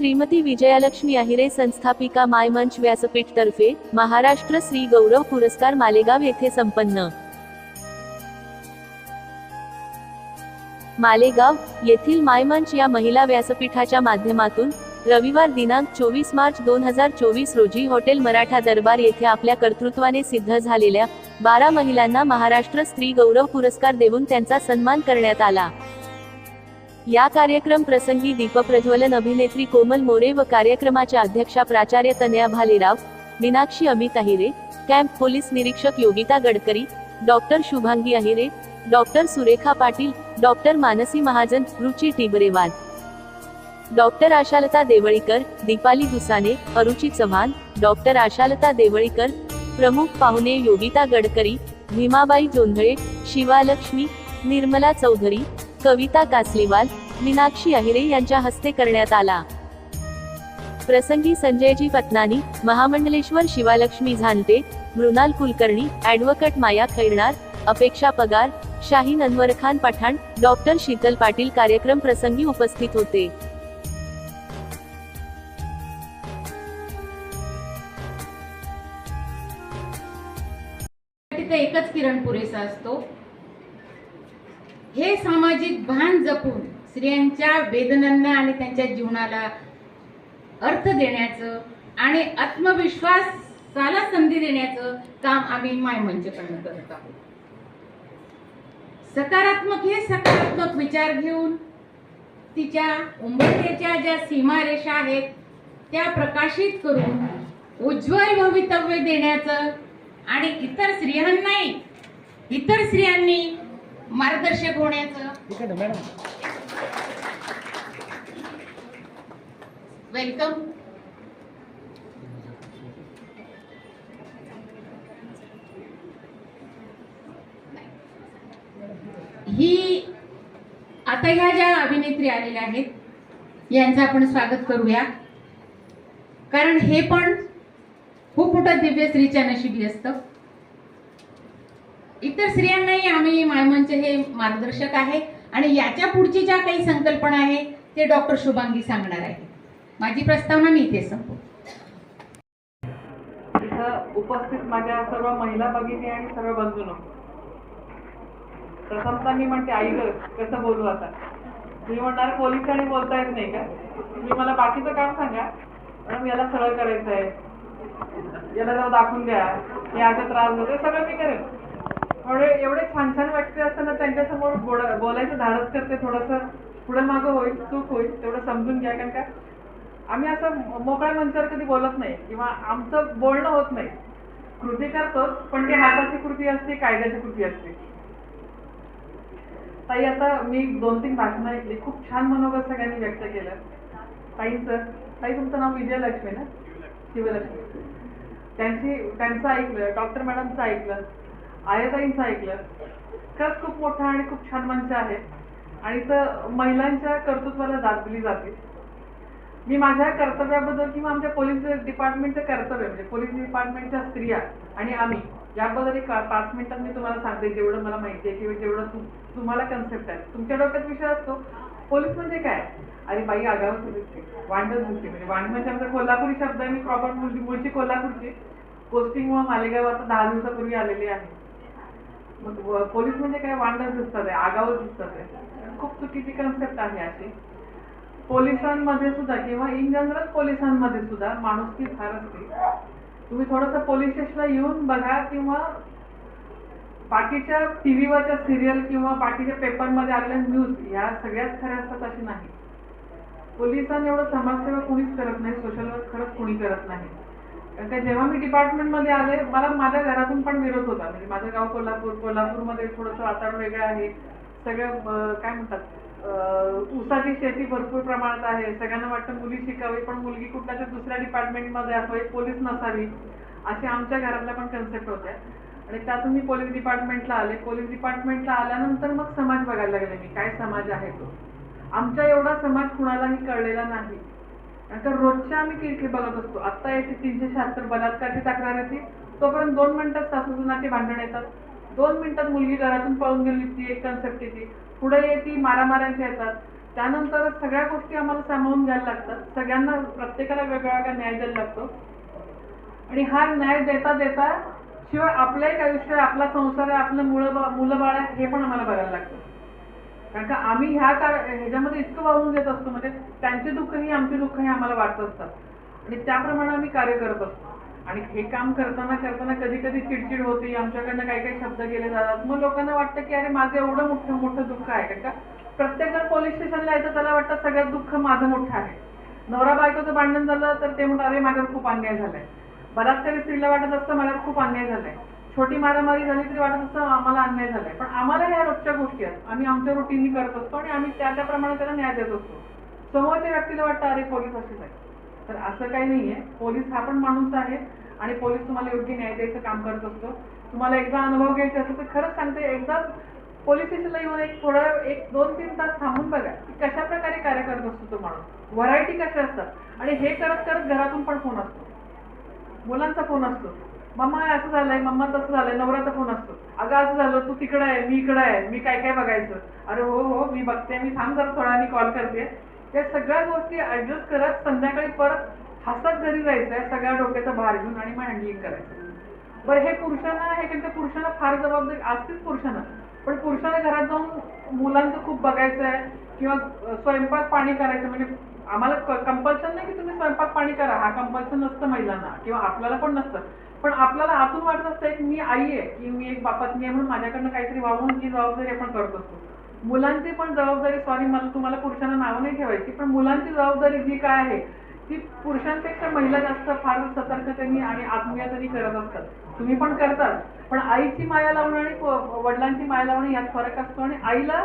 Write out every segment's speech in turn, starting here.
श्रीमती विजयालक्ष्मी अहिरे संस्थापिका माय मंच व्यासपीठ तर्फे महाराष्ट्र श्री गौरव पुरस्कार मालेगाव येथे संपन्न. मालेगाव येथील माय मंच या महिला व्यासपीठाच्या माध्यमातून रविवार दिनांक चोवीस मार्च दोन हजार चोवीस रोजी हॉटेल मराठा दरबार येथे आपल्या कर्तृत्वाने सिद्ध झालेल्या बारा महिलांना महाराष्ट्र स्त्री गौरव पुरस्कार देऊन त्यांचा सन्मान करण्यात आला. या कार्यक्रम प्रसंगी दीपप्रज्वलन अभिनेत्री कोमल मोरे व कार्यक्रमाच्या अध्यक्षा प्राचार्य तनया भालेराव मीनाक्षी अमित अहिरे कॅम्प पोलीस निरीक्षक Yogita Gadkari doctor Shubhangi Ahire doctor Surekha Patil doctor Manasi Mahajan Ruchi Tibrewal doctor Ashalata Deolikar Deepali Dusane अरुची Chavan doctor Ashalata Deolikar प्रमुख पाहुणे योगिता गडकरी भीमाबाई जोंधळे शिवालक्ष्मी निर्मला चौधरी कविता कासलीवाल मीनाक्षी अहिरे यांच्या हस्ते करण्यात आला. प्रसंगी संजयजी पत्नानी महामंडलेश्वर शिवालक्ष्मी झांटे मृणाल कुलकर्णी ऍडव्होकेट माया खैरणार अपेक्षा पगार शाहीन अनवर खान पठाण डॉक्टर शीतल पाटील कार्यक्रम प्रसंगी उपस्थित होते. एकच किरण पुरेसा असतो. हे सामाजिक भान जपून स्त्रियांच्या वेदनांना आणि त्यांच्या जीवनाला अर्थ देण्याचं आणि आत्मविश्वासाला संधी देण्याचं काम आम्ही माय मंचकडनं करत आहोत. सकारात्मक हे सकारात्मक विचार घेऊन तिच्या उंबरठ्याच्या ज्या सीमारेषा आहेत त्या प्रकाशित करून उज्ज्वल भवितव्य देण्याचं आणि इतर स्त्रियांनाही इतर स्त्रियांनी मार्गदर्शक होण्याचं. वेलकम ही आता ह्या ज्या अभिनेत्री आलेल्या आहेत यांचं आपण स्वागत करूया. कारण हे पण खूप मोठं दिव्य स्त्रीच्या नशिबी असतं. इतर स्त्रियांनाही आम्ही मायमनचे हे मार्गदर्शक आहे. आणि याच्या पुढची ज्या काही संकल्पना आहे ते डॉक्टर शुभांगी सांगणार आहे. माझी प्रस्तावना मी इथे संपव इथं उपस्थित माझ्या सर्व महिला भगिनी आणि सर्व बंधून. प्रथमता मी म्हणते आई ग कसं बोलू आता? तुम्ही म्हणणार पोलिसांनी बोलता येत नाही का? तुम्ही मला बाकीचं काम सांगा. मॅडम याला सरळ करायचं आहे याला जरा दाखवून द्या. हे आता त्रास होतो सगळं मी करेन. एवढे एवढे छान छान व्यक्ती असताना त्यांच्यासमोर बोलायचं धाडस करते थोडंसं. पुढे मागं होईल चूक होईल तेवढं समजून घ्या. कारण का आम्ही असं मोकळ्या मंचावर कधी बोलत नाही किंवा आमचं बोलणं होत नाही. कृती करतोच पण ती हाताची कृती असते कायद्याची कृती असते. ताई आता मी दोन तीन भाषणं ऐकली. खूप छान मनोगत सगळ्यांनी व्यक्त केलं. ताईंचं ताई तुमचं नाव विजयलक्ष्मी ना? शिवलक्ष्मी. त्यांची त्यांचं ऐकलं डॉक्टर मॅडमचं ऐकलं. आयाताईंचं ऐकलं. खरंच खूप मोठा आणि खूप छान मंच आहे. आणि तर महिलांच्या कर्तृत्वाला दाद दिली जाते. मी माझ्या कर्तव्याबद्दल किंवा आमच्या पोलीस डिपार्टमेंटचं कर्तव्य म्हणजे पोलीस डिपार्टमेंटच्या स्त्रिया आणि आम्ही याबद्दल एक पाच मिनिटात मी तुम्हाला सांगते. जेवढं मला माहिती आहे किंवा जेवढं तुम तुम्हाला कन्सेप्ट आहे. तुमच्या डोक्यात विषय असतो पोलीस म्हणजे काय? अरे बाई आगावच दिसते वांडच दिसते म्हणजे वांड म्हणजे आमचा कोल्हापुरी शब्द आहे. मी प्रॉपर मुलगी मूळची कोल्हापूरची पोस्टिंग व मालेगाव आता दहा दिवसापूर्वी आलेली आहे. मग पोलीस म्हणजे काय? वांडच दिसतात आगावर दिसतात. खूप चुकीची कन्सेप्ट आहे अशी. पोलिसांमध्ये सुद्धा किंवा इन जनरल पोलिसांमध्ये सुद्धा माणुसकी फार असते. तुम्ही थोडंसं पोलीस स्टेशनला येऊन बघा किंवा बाकीच्या टी व्हीवरच्या सिरियल किंवा बाकीच्या पेपरमध्ये आलेल्या न्यूज ह्या सगळ्याच खऱ्या असतात अशी नाही. पोलिसांनी एवढं समाजसेवा कुणीच करत नाही सोशल वर्क खरंच कुणी करत नाही. कारण जेव्हा मी डिपार्टमेंटमध्ये आले मला माझ्या घरातून पण विरोध होता. म्हणजे माझं गाव कोल्हापूर कोल्हापूरमध्ये थोडंसं वातावरण वेगळं आहे. सगळं काय म्हणतात ऊसाची शेती भरपूर प्रमाणात आहे. सगळ्यांना वाटतं मुली शिकावी पण मुलगी कुठल्या तरी दुसऱ्या डिपार्टमेंटमध्ये असावी पोलीस नसावी अशी आमच्या घरातल्या पण कन्सेप्ट होत्या. आणि त्यातून मी पोलीस डिपार्टमेंटला आले. पोलीस डिपार्टमेंटला आल्यानंतर मग समाज बघायला लागले मी काय समाज आहे तो. आमच्या एवढा समाज कुणालाही कळलेला नाही. कारण रोजच्या आम्ही किरकिर बघत असतो. आत्ता येते तीनशे शहात्तर बलात्कारची तक्रार येते तोपर्यंत दोन मिनिटात सासू सुनाचे भांडण येतात. दोन मिनिटात मुलगी घरातून पळून गेली ती एक कन्सेप्ट येते. पुढे येते मारामाऱ्यांच्या येतात. त्यानंतर सगळ्या गोष्टी आम्हाला सामावून घ्यायला लागतात. सगळ्यांना प्रत्येकाला वेगळा न्याय द्यायला लागतो. आणि हा न्याय देता देता शिवाय आपलं एक आयुष्य आपला संसार आहे आपलं मुलं बा- मुलं बाळ हे पण आम्हाला बघायला लागतं. कारण का आम्ही ह्या का ह्याच्यामध्ये इतकं वाहून घेत असतो म्हणजे त्यांचे दुःख ही आमचे दुःख हे आम्हाला वाटत असतात. आणि त्याप्रमाणे आम्ही कार्य करत असतो. आणि हे काम करताना करताना कधी कधी चिडचिड होती आमच्याकडनं काही काही शब्द गेले जातात. मग लोकांना वाटतं की अरे माझं एवढं मोठं मोठं दुःख आहे. कारण का प्रत्येक जण पोलीस स्टेशनला येतं त्याला वाटतं सगळ्यात दुःख माझं मोठं आहे. नवरा बायकोचं भांडण झालं तर ते म्हणतात अरे माझ्यात खूप अन्याय झालाय. बलात्कारी स्त्रीला वाटत असतं माझ्यात खूप अन्याय झालाय. छोटी मारामारी झाली तरी वाटत असतं आम्हाला अन्याय झालाय. पण आम्हाला ह्या रोजच्या गोष्टी आहेत. आम्ही आमच्या रुटीननी करत असतो आणि आम्ही त्या त्याप्रमाणे त्याला न्याय देत असतो. समोरच्या व्यक्तीला वाटतं अरे पोलीस असेच आहे तर असं काही नाहीये. पोलीस हा पण माणूस आहे आणि पोलीस तुम्हाला योग्य न्याय द्यायचं काम करत असतो. तुम्हाला एकदा अनुभव घ्यायचा असेल तर खरंच सांगते एकदा पोलीस स्टेशनला येऊन एक थोडं एक दोन तीन तास थांबून बघा की कशा प्रकारे कार्य करत असतो तो माणूस. व्हरायटी कशा असतात? आणि हे करत करत घरातून पण फोन असतो. मुलांचा फोन असतो. मम्मा असं झालंय मम्मा तसं झालंय नवऱ्याचा फोन असतो? अगं असं झालं तू तिकडं आहे मी इकडं आहे मी काय काय बघायचं? अरे हो हो मी बघते मी थांब जरा थोडा मी कॉल करते. या सगळ्या गोष्टी ऍडजस्ट करत संध्याकाळी परत हसत घरी जायचं आहे सगळ्या डोक्याचा भार घेऊन आणि मग हँडलिंग करायचं. बरं हे पुरुषांना हे कारण पुरुषांना फार जबाबदारी असतेच पुरुषांना. पण पुरुषांना घरात जाऊन मुलांचं खूप बघायचं आहे किंवा स्वयंपाक पाणी करायचं म्हणजे आम्हाला कंपल्शन नाही की तुम्ही स्वयंपाक पाणी करा. हा कंपल्शन नसतं महिलांना किंवा आपल्याला पण नसतं. आपल्याला आतून वाटत असतं की मी आई आहे की मी एक बापातनी आहे म्हणून माझ्याकडनं काहीतरी वाहून ही जबाबदारी आपण करत असतो. मुलांची पण जबाबदारी सॉरी मला तुम्हाला पुरुषांना नावं नाही ठेवायची पण मुलांची जबाबदारी जी काय आहे ती पुरुषांपेक्षा महिला जास्त फार सतर्कतेने आणि आत्मीयतेने करत असतात. तुम्ही पण करतात पण आईची माया लावणं आणि वडिलांची माया लावणं यात फरक असतो आणि आईला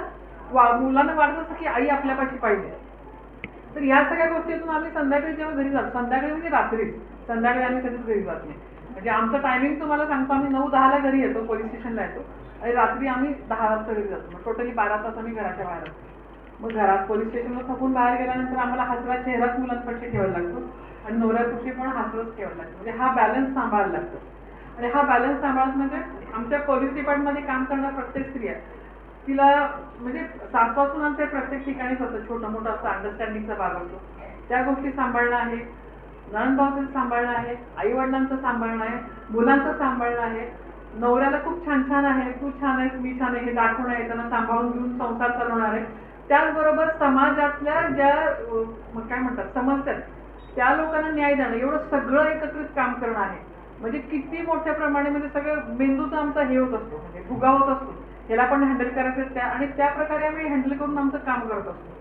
वा मुलांना वाटत असतं की आई आपल्यापाशी पाहिजे. तर या सगळ्या गोष्टीतून आम्ही संध्याकाळी जेव्हा घरी जातो संध्याकाळी म्हणजे रात्रीच संध्याकाळी आम्ही कधीच घरी जात नाही. म्हणजे आमचं टायमिंग तुम्हाला सांगतो आम्ही नऊ दहाला घरी येतो पोलीस स्टेशनला येतो. आणि रात्री आम्ही दहा वाजता घरी जातो. मग टोटली बारा तास आम्ही घराच्या बाहेर असतो. मग घरात पोलीस स्टेशनला थकून बाहेर गेल्यानंतर आम्हाला हसरा चेहराच मुलांपाशी ठेवायला लागतो. आणि नवऱ्यापाशी पण हसरच ठेवायला लागतो. म्हणजे हा बॅलन्स सांभाळायला लागतो. आणि हा बॅलन्स सांभाळत म्हणजे आमच्या पोलीस डिपार्टमेंटमध्ये काम करणाऱ्या प्रत्येक स्त्री आहे तिला म्हणजे सासवासूनांचे प्रत्येक ठिकाणीच होतं छोटं मोठं असं अंडरस्टँडिंगचा भाग असतो. त्या गोष्टी सांभाळणं आहे. नणंदभाऊचं सांभाळणं आहे आई वडिलांचं सांभाळणं आहे मुलांचं सांभाळणं आहे. नवऱ्याला खूप छान छान आहे तू छान आहेस मी छान आहे हे दाखवणं आहे त्यांना सांभाळून घेऊन संसार चालवणार आहे. त्याचबरोबर समाजातल्या ज्या काय म्हणतात समस्या त्या लोकांना न्याय देणं एवढं सगळं एकत्रित काम करणं आहे. म्हणजे किती मोठ्या प्रमाणे म्हणजे सगळं मेंदूचा आमचा हे होत म्हणजे असतो म्हणजे भुगावत असतो. याला पण हँडल करायचं त्या आणि त्या प्रकारे आम्ही हँडल करून आमचं काम करत असतो.